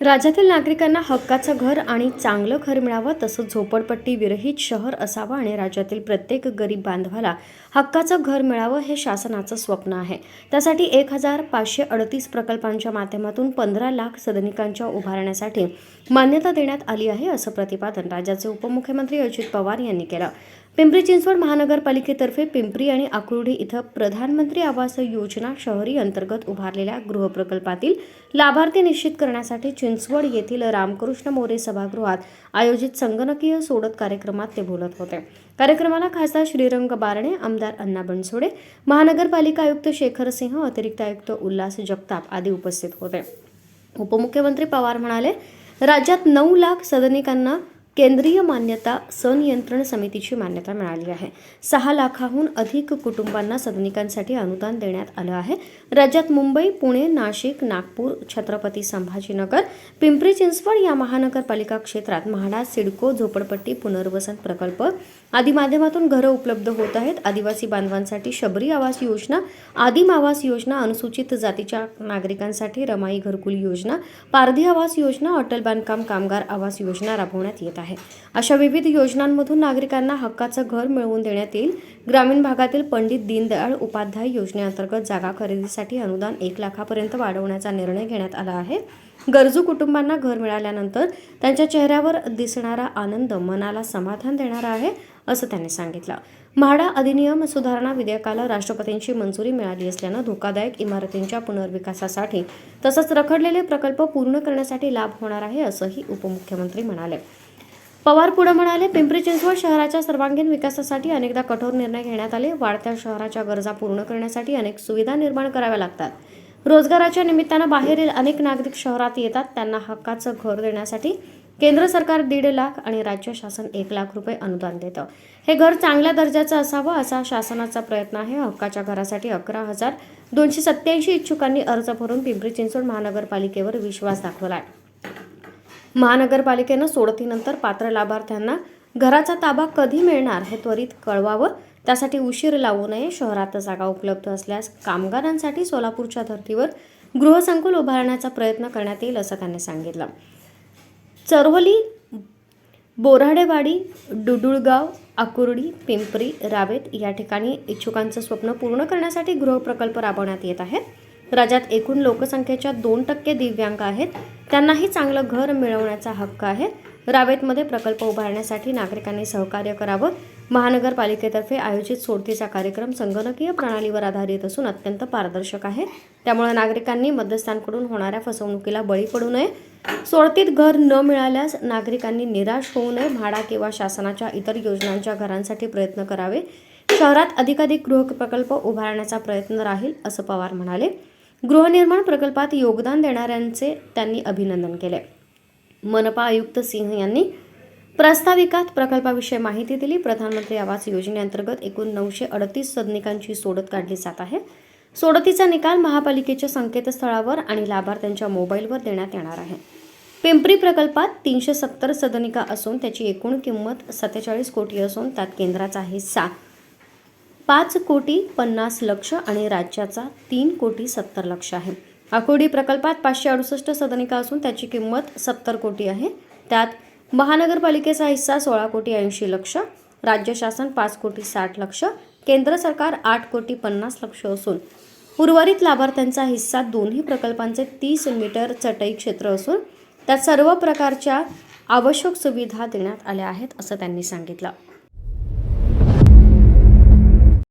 राज्यातील नागरिकांना हक्काचं घर आणि चांगलं घर मिळावं तसंच झोपडपट्टी विरहित शहर असावं आणि राज्यातील प्रत्येक गरीब बांधवाला हक्काचं घर मिळावं हे शासनाचं स्वप्न आहे. त्यासाठी एक हजार पाचशे अडतीस प्रकल्पांच्या माध्यमातून पंधरा लाख सदनिकांच्या उभारण्यासाठी मान्यता देण्यात आली आहे असं प्रतिपादन राज्याचे उपमुख्यमंत्री अजित पवार यांनी केलं. पिंपरी चिंचवड महानगरपालिकेतर्फे पिंपरी आणि आकुर्डी इथं प्रधानमंत्री आवास योजना शहरी अंतर्गत उभारलेल्या गृहप्रकल्पातील लाभार्थी निश्चित करण्यासाठी चिंचवड येथील रामकृष्ण मोरे सभागृहात आयोजित संगणकीय सोडत कार्यक्रमात ते बोलत होते. कार्यक्रमाला खासदार श्रीरंग बारणे आमदार अण्णा बनसोडे महानगरपालिका आयुक्त शेखर सिंह अतिरिक्त आयुक्त उल्हास जगताप आदी उपस्थित होते. उपमुख्यमंत्री पवार म्हणाले राज्यात नऊ लाख सदनिकांना केंद्रीय मान्यता सनियंत्रण समितीची मान्यता मिळाली आहे. सहा लाखाहून अधिक कुटुंबांना सदनिकांसाठी अनुदान देण्यात आलं आहे. राज्यात मुंबई पुणे नाशिक नागपूर छत्रपती संभाजीनगर पिंपरी चिंचवड या महानगरपालिका क्षेत्रात म्हाडा सिडको झोपडपट्टी पुनर्वसन प्रकल्प आदी माध्यमातून घरं उपलब्ध होत आहेत. आदिवासी बांधवांसाठी शबरी आवास योजना आदिम आवास योजना अनुसूचित जातीच्या नागरिकांसाठी रमाई घरकुल योजना पारधी आवास योजना अटल बांधकाम कामगार आवास योजना राबवण्यात येत आहे. अशा विविध योजनांमधून नागरिकांना हक्काचं घर मिळवून देण्यात येईल. ग्रामीण भागातील पंडित दीनदयाळ उपाध्याय योजनेअंतर्गत जागा खरेदीसाठी अनुदान एक लाखापर्यंत वाढवण्याचा निर्णय घेण्यात आला आहे. गरजू कुटुंबांना घर मिळाल्यानंतर त्यांच्या चेहऱ्यावर दिसणारा आनंद मनाला समाधान देणारा आहे असं त्यांनी सांगितलं. म्हाडा अधिनियम सुधारणा विधेयकाला राष्ट्रपतींची मंजुरी मिळाली असल्यानं धोकादायक इमारतींच्या पुनर्विकासासाठी तसंच रखडलेले प्रकल्प पूर्ण करण्यासाठी लाभ होणार आहे असंही उपमुख्यमंत्री म्हणाले. पवार पुढे म्हणाले पिंपरी चिंचवड शहराच्या सर्वांगीण विकासासाठी अनेकदा कठोर निर्णय घेण्यात आले. वाढत्या शहराच्या गरजा पूर्ण करण्यासाठी अनेक सुविधा निर्माण कराव्या लागतात. रोजगाराच्या निमित्तानं बाहेरील अनेक नागरिक शहरात येतात. त्यांना हक्काचं घर देण्यासाठी केंद्र सरकार दीड लाख आणि राज्य शासन एक लाख रुपये अनुदान देतं. हे घर चांगल्या दर्जाचं असावं असा शासनाचा प्रयत्न आहे. हक्काच्या घरासाठी अकरा हजार दोनशे सत्याऐंशी इच्छुकांनी अर्ज भरून पिंपरी चिंचवड महानगरपालिकेवर विश्वास दाखवला आहे महानगरपालिकेनं सोडतीनंतर पात्र लाभार्थ्यांना घराचा ताबा कधी मिळणार हे त्वरित कळवावं. त्यासाठी उशीर लावू नये. शहरात जागा उपलब्ध असल्यास कामगारांसाठी सोलापूरच्या धर्तीवर गृहसंकुल उभारण्याचा प्रयत्न करण्यात येईल असं त्यांनी सांगितलं. चरवली बोराडेवाडी डुडुळगाव आकुर्डी पिंपरी रावेत या ठिकाणी इच्छुकांचं स्वप्न पूर्ण करण्यासाठी गृहप्रकल्प राबवण्यात येत आहे. राज्यात एकूण लोकसंख्येच्या दोन टक्के दिव्यांग आहेत. त्यांनाही चांगलं घर मिळवण्याचा हक्क आहे. रावेतमध्ये प्रकल्प उभारण्यासाठी नागरिकांनी सहकार्य करावं. महानगरपालिकेतर्फे आयोजित सोडतीचा कार्यक्रम संगणकीय प्रणालीवर आधारित असून अत्यंत पारदर्शक आहे. त्यामुळे नागरिकांनी मध्यस्थांकडून होणाऱ्या फसवणुकीला बळी पडू नये. सोडतीत घर न मिळाल्यास नागरिकांनी निराश होऊ नये. म्हाडा किंवा शासनाच्या इतर योजनांच्या घरांसाठी प्रयत्न करावे. शहरात अधिकाधिक गृह प्रकल्प उभारण्याचा प्रयत्न राहील असं पवार म्हणाले. गृहनिर्माण प्रकल्पात योगदान देणाऱ्यांचे त्यांनी अभिनंदन केले. मनपा आयुक्त सिंह यांनी प्रास्ताविकात प्रकल्पाविषयी माहिती दिली. प्रधानमंत्री आवास योजनेअंतर्गत एकूण नऊशे अडतीस सदनिकांची सोडत काढली जात आहे. सोडतीचा निकाल महापालिकेच्या संकेतस्थळावर आणि लाभार्थ्यांच्या मोबाईलवर देण्यात येणार आहे. पिंपरी प्रकल्पात तीनशे सत्तर सदनिका असून त्याची एकूण किंमत सत्तेचाळीस कोटी असून त्यात केंद्राचा हिस्सा पाच कोटी पन्नास लक्ष आणि राज्याचा तीन कोटी सत्तर लक्ष आहे. आकुर्डी प्रकल्पात पाचशे अडुसष्ट सदनिका असून त्याची किंमत सत्तर कोटी आहे. त्यात महानगरपालिकेचा हिस्सा सोळा कोटी ऐंशी लक्ष राज्य शासन पाच कोटी साठ लक्ष केंद्र सरकार आठ कोटी पन्नास लक्ष असून उर्वरित लाभार्थ्यांचा हिस्सा दोन्ही प्रकल्पांचे तीस मीटर चटई क्षेत्र असून त्यात सर्व प्रकारच्या आवश्यक सुविधा देण्यात आल्या आहेत असं त्यांनी सांगितलं.